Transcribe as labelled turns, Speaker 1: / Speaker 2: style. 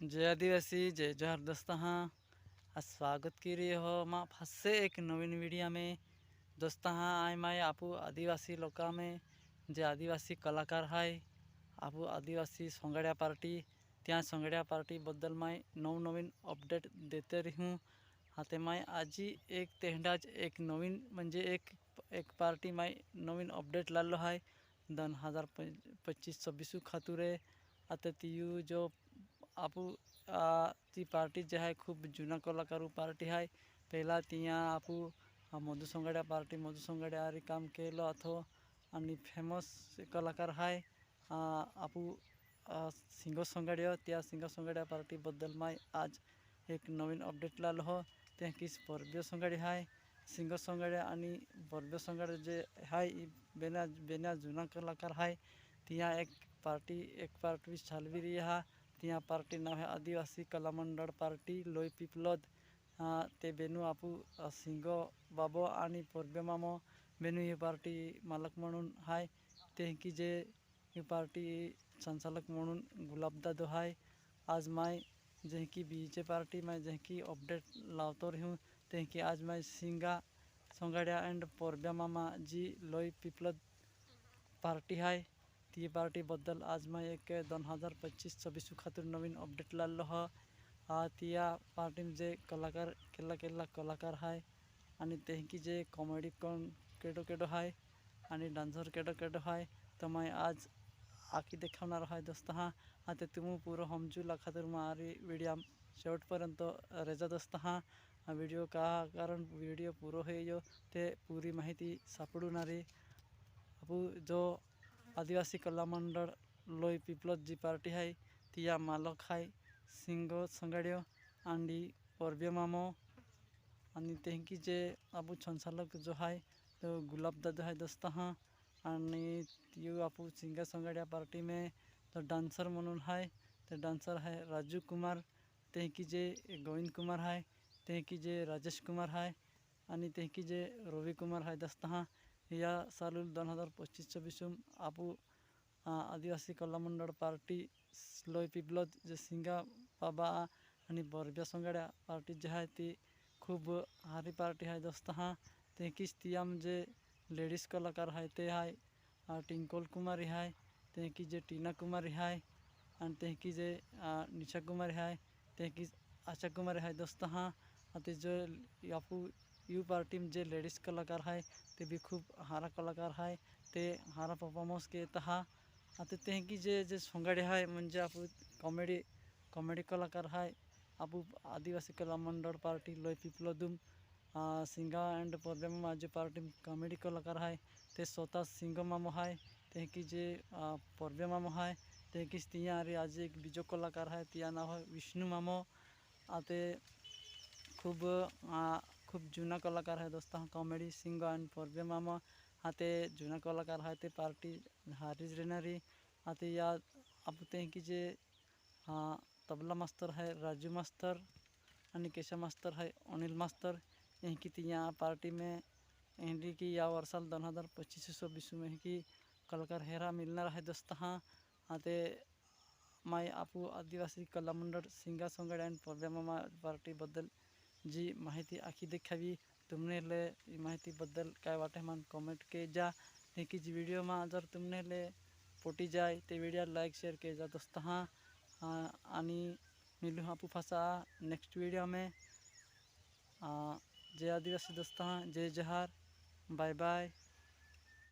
Speaker 1: जय आदिवासी, जय जोहार दोस्तों हाँ आज स्वागत की रही हो माँ फिर से एक नवीन वीडियो में। दोस्तों हाँ आए माए आपू आदिवासी लोका में। जे आदिवासी कलाकार है आपू आदिवासी सोंगड़िया पार्टी। त्या सोंगड़िया पार्टी बदल मैं नव नवीन अपडेट देते रही हूँ। हाते माय आजी एक तेहंडाज एक नवीन म्हणजे एक एक पार्टी माय नवीन अपडेट लालो है दोन हज़ार पच्चीस छब्बीस खातुरे आता तियू जो आपू पार्टी जे आहे खूप जुना कलाकारू पार्टी आहे पहिला तिया आपू मधु सोंगाड्या पार्टी, मधु सोंगाड्या आरी काम केलं, अथो आणि फ़ेमस कलाकार आहे आपू सिंग सोंगाड्या, त्या सिंग सोंगाड्या पार्टीबद्दल माय आज एक नवीन अपडेट लालो हो। त्या किस परब्य संगाडी आहे सिंग सोंगाड्या आणि परब्य सोंगाड्या जे आहे बेना बेना जुना कलाकार आहे तिया एक पार्टी एक पार्टी चालवी रही है। यहाँ पार्टी नाम है आदिवासी कला मंडल पार्टी, लोई पिपलद। हाँ, ते बेनु आपू सिंग, बाबो, आनी पोरबे मामो, बेनू ये पार्टी मालक म्हणून हाय। ते जे ये पार्टी संचालक मु गुलाब दादो हाय। आज माय जेकी बीजे पार्टी, माय जेकी अपडेट लावतो रिहू ते आज माय सिंगा, संगाड़िया एंड पोरब्या मामा जी लोई पिपलद पार्टी हाय। ती पार्टीबद्दल आज मैं एक दोन हज़ार पच्चीस छब्बीस खातर नवीन अपडेट लालो हा ती या पार्टी जे कलाकार, केला केला कलाकार आहे आणि ते की जे कॉमेडी कोण केडो केडो आहे आणि डान्सर केडो केडो आहे तर मैं आज आखी देखावणार आहे दोस्त। हा आता तुम्ही पुरं हमजूला खातर मारी व्हिडिओ शेवटपर्यंत रेजा दोस्त। हा व्हिडिओ का कारण व्हिडिओ पुरो हे ते पुरी माहिती सापडून आपू जो आदिवासी कला मंडळ लोई पिपलत जी पार्टी है, तिया मालक है, सिंगो संगाड्यो, आंडी परब्य मामो। आणि तेंकी जे आपू संचालक जो है तो गुलाब दादा है दोस्त हाँ। आणि त्यो आपू सिंगा संगाड्या पार्टी में तो डांसर म्हणून है तो डांसर है राजू कुमार। तेंकी जे गोविंद कुमार है, तेंकी जे राजेश कुमार है आणि तेंकी जे रवि कुमार है दोस्त हाँ। या साल दोन हज़ार पच्चीस छब्बीस आपू आदिवासी कला पार्टी लोय पिपलत जे सिंगा बाबा आणि बरब्या सोंगाड्या पार्टी जे आहे ती खूप हारी पार्टी आहे दोस्त हाँ, ते किस तियाम जे लेडीज़ कलाकार आहे ते आहे टिंकल कुमारी आहे ते की जे टीना कुमारी आहे आणि ते की जे निशा कुमारी आहे ते की आशा कुमारी आहे दोस्त हाँ ते जो आपू यू पार्टी में जे लेडीज़ कलाकार है, ते भी खूब हारा कलाकार है, ते हारा परफॉर्मन्स के तहा आता ते की जे जे सोंगाडे आहे म्हणजे आपण कॉमेडी कॉमेडी कलाकार आहे आपू आदिवासी कला मंडळ पार्टी लोय पिपलोदुम सिंगा अँड परब्या माझे पार्टी कॉमेडी कलाकार आहे ते स्वतः सिंग मामो आहे ते की जे परब्या मामो आहे ते की तिया अरे आज एक बीजो कलाकार आहे तिया नाव आहे विष्णू मामो ते खूप खूप जुना कलाकार आहे दोस्त कॉमेडी सिंग अँड परब्या मामा हा जुना कलाकार आहे ते पार्टी हारीच रेणारी आता या आपण की जे तबला मास्तर है राजू मास्तर आणि केशा मास्तर है अनिल मास्तर यहीं की यहाँ पार्टी में एंडी की या वर्षाल दोन हज़ार पच्चीस सौ बीस में की कलाकार हेरा मिलना रहा है दोस्त हाँ आते माय आपू आदिवासी कला मंडळ सिंगा सोंगड अँड परब्या मामा पार्टीबद्दल जी, माहिती आखी देखावी. तुमने ले बदल काय वाटे मन कमेंट के जा वीडियो में जर तुमने ले पोटी जाए तो वीडियो लाइक शेयर के जा दोस्त. हाँ आणि मिलू हाँ फसा नेक्स्ट वीडियो में. जय आदिवासी दोस्त. हाँ जय जहार. Bye bye